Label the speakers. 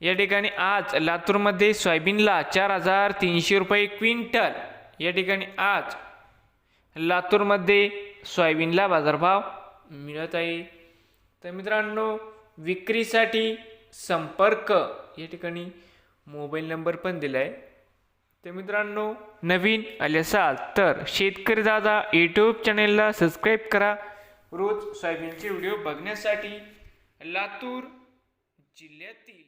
Speaker 1: या ठिकाणी आज लातूरमध्ये सोयाबीनला चार हजार तीनशे रुपये क्विंटल. या ठिकाणी आज लातूरमध्ये सोयाबीनला बाजारभाव मिळत आहे. तर मित्रांनो विक्रीसाठी संपर्क या ठिकाणी मोबाईल नंबर पण दिला आहे तर मित्रांनो नवीन आले असाल तर शेतकरी दादा यूट्यूब चॅनेलला सबस्क्राईब करा. रोज सोयाबीनचे व्हिडिओ बघण्यासाठी लातूर जिल्ह्यातील